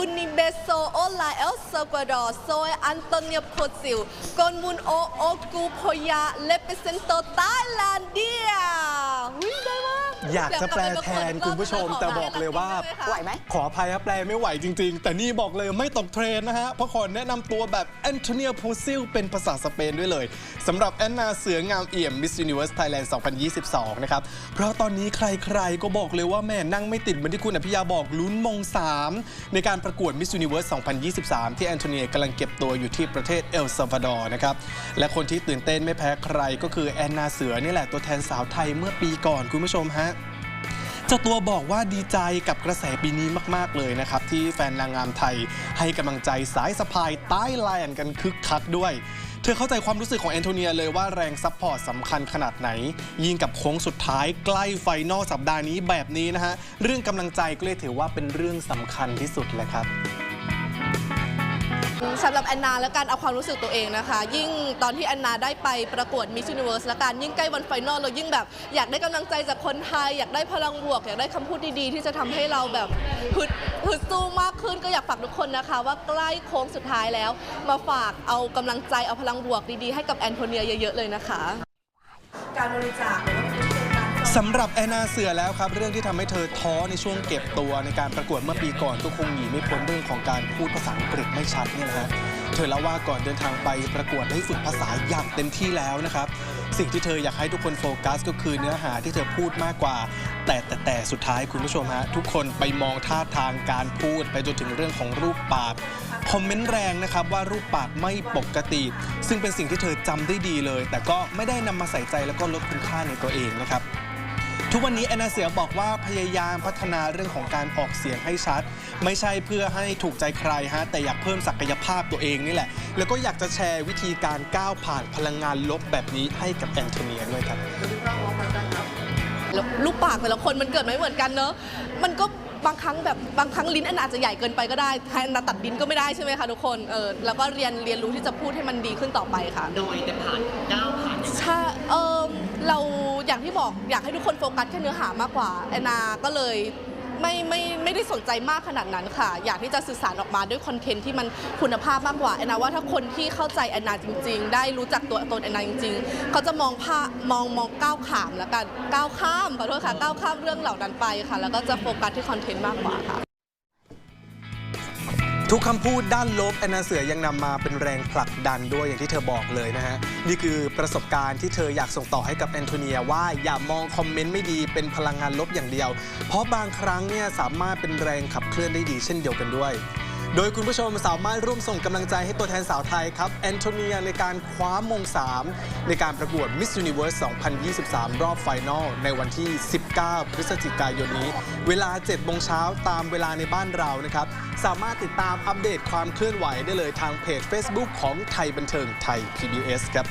อุนิเบโซโอลาเอลซากวาดอร์โซยอันโตเนียโพซิลกอนมุนโอโอกูโพยาเลเปเซนโตไต้ลานเดีย อยากจะแปลแทนคุณผู้ชม แต่บอกเลยว่า ไหวไหม ขออภัยครับแปลไม่ไหวจริง ๆ แต่นี่บอกเลยไม่ตกเทรนด์นะฮะเพราะขอแนะนำตัวแบบแอนโทเนียโพซิลเป็นภาษาสเปนด้วยเลยสำหรับแอนนาเสืองามเอี่ยม Miss Universe Thailand 2022 นะครับ เพราะตอนนี้ใครๆ ก็บอกเลยว่าแม่นั่งไม่ติดเหมือนที่คุณอภิยาบอกลุ้นมง 3 ในการประกวด Miss Universe 2023 ที่แอนโทเนียกำลังเก็บตัวอยู่ที่ประเทศเอลซัลวาดอร์นะครับ และคนที่ตื่นเต้นไม่แพ้ใครก็คือแอนนาเสือนี่แหละตัวแทนสาวไทยเมื่อปีก่อนคุณผู้ชมฮะ เจ้าตัวบอกว่าดีใจกับกระแสปีนี้มาก ๆ เลยนะครับ ที่แฟนนางงามไทยให้กำลังใจสายสะพายใต้ไลน์กันคึกคักด้วย เธอเข้าใจความรู้สึกของแอนโทเนียเลยว่าแรงซัพพอร์ตสำคัญขนาดไหน ยิ่งกับโค้งสุดท้ายใกล้ไฟนอลสัปดาห์นี้แบบนี้นะฮะ เรื่องกำลังใจก็เลยถือว่าเป็นเรื่องสำคัญที่สุดแหละครับ สำหรับแอนนาและการเอาความรู้สึกตัวเองนะคะ ยิ่งตอนที่แอนนาได้ไปประกวด Miss Universe และการยิ่งใกล้วันไฟนอลเรายิ่งแบบ อยากได้กำลังใจจากคนไทย อยากได้พลังบวก อยากได้คำพูดดีๆ ที่จะทำให้เราแบบฮึดฮึดสู้มากขึ้นก็อยากฝากทุกคนนะคะ ว่าใกล้โค้งสุดท้ายแล้ว มาฝากเอากำลังใจเอาพลังบวกดีๆให้กับแอนโทเนียเยอะๆเลยนะคะ การบริจาค สำหรับแอนนาเสือแล้วครับ เรื่องที่ทำให้เธอท้อในช่วงเก็บตัวในการประกวดเมื่อปีก่อนก็คงหนีไม่พ้นเรื่องของการพูดภาษาอังกฤษไม่ชัดเนี่ยนะฮะเธอเล่าว่าก่อนเดินทางไปประกวดได้ฝึกภาษาอย่างเต็มที่แล้วนะครับ สิ่งที่เธออยากให้ทุกคนโฟกัสก็คือเนื้อหาที่เธอพูดมากกว่า แต่แต่แต่สุดท้ายคุณผู้ชมฮะทุกคนไปมองท่าทางการพูดไปจนถึงเรื่องของรูปปากคอมเมนต์แรงนะครับว่ารูปปากไม่ปกติ ซึ่งเป็นสิ่งที่เธอจำได้ดีเลย แต่ก็ไม่ได้นำมาใส่ใจแล้วก็ลดคุณค่าในตัวเองนะครับ ทุกวันนี้แอนนาเสือบอกว่าพยายามพัฒนาเรื่องของการออกเสียงให้ชัด ไม่ใช่เพื่อให้ถูกใจใครฮะแต่อยากเพิ่มศักยภาพตัวเองนี่แหละ แล้วก็อยากจะแชร์วิธีการก้าวผ่านพลังงานลบแบบนี้ให้กับแอนโทเนียด้วยครับ แล้วลูกปากแต่ละคนมันเกิดไม่เหมือนกันเนอะมันก็บางครั้งแบบบางครั้งลิ้นอันอาจจะใหญ่เกินไปก็ได้ให้อันนาตัดลิ้นก็ไม่ได้ใช่ไหมคะทุกคนเออแล้วก็เรียนเรียนรู้ที่จะพูดให้มันดีขึ้นต่อไปค่ะ โดยแต่ผ่านก้าวผ่านใช่เออเราอย่างที่บอกอยากให้ทุกคนโฟกัสแค่เนื้อหามากกว่าแอนนาก็เลย ไม่ไม่ไม่ได้สนใจมากขนาดนั้นค่ะ อยากที่จะสื่อสารออกมาด้วยคอนเทนต์ที่มันคุณภาพมากกว่าแอนนาว่าถ้าคนที่เข้าใจแอนนาจริง ๆ ได้รู้จักตัวตนแอนนาจริง ๆ เขาจะมองภาพมองมองก้าวขามแล้วกันก้าวข้ามขอโทษค่ะก้าวข้ามเรื่องเหล่านั้นไปค่ะ แล้วก็จะโฟกัสที่คอนเทนต์มากกว่าค่ะ ทุกคำพูดด้านลบแอนนาเสือยังนำมาเป็นแรงผลักดันด้วยอย่างที่เธอบอกเลยนะฮะ นี่คือประสบการณ์ที่เธออยากส่งต่อให้กับแอนโทเนียว่าอย่ามองคอมเมนต์ไม่ดีเป็นพลังงานลบอย่างเดียว เพราะบางครั้งเนี่ยสามารถเป็นแรงขับเคลื่อนได้ดีเช่นเดียวกันด้วย โดยคุณผู้ชมสามารถร่วมส่งกำลังใจให้ตัวแทนสาวไทยครับแอนโทเนียในการคว้ามง 3 ในการประกวด Miss Universe 2023 รอบไฟนอลในวันที่ 19 พฤศจิกายนนี้ เวลา7โมงเช้าตามเวลาในบ้านเรานะครับ สามารถติดตามอัปเดตความเคลื่อนไหวได้เลยทางเพจ Facebook ของไทยบันเทิงไทย PBS ครับ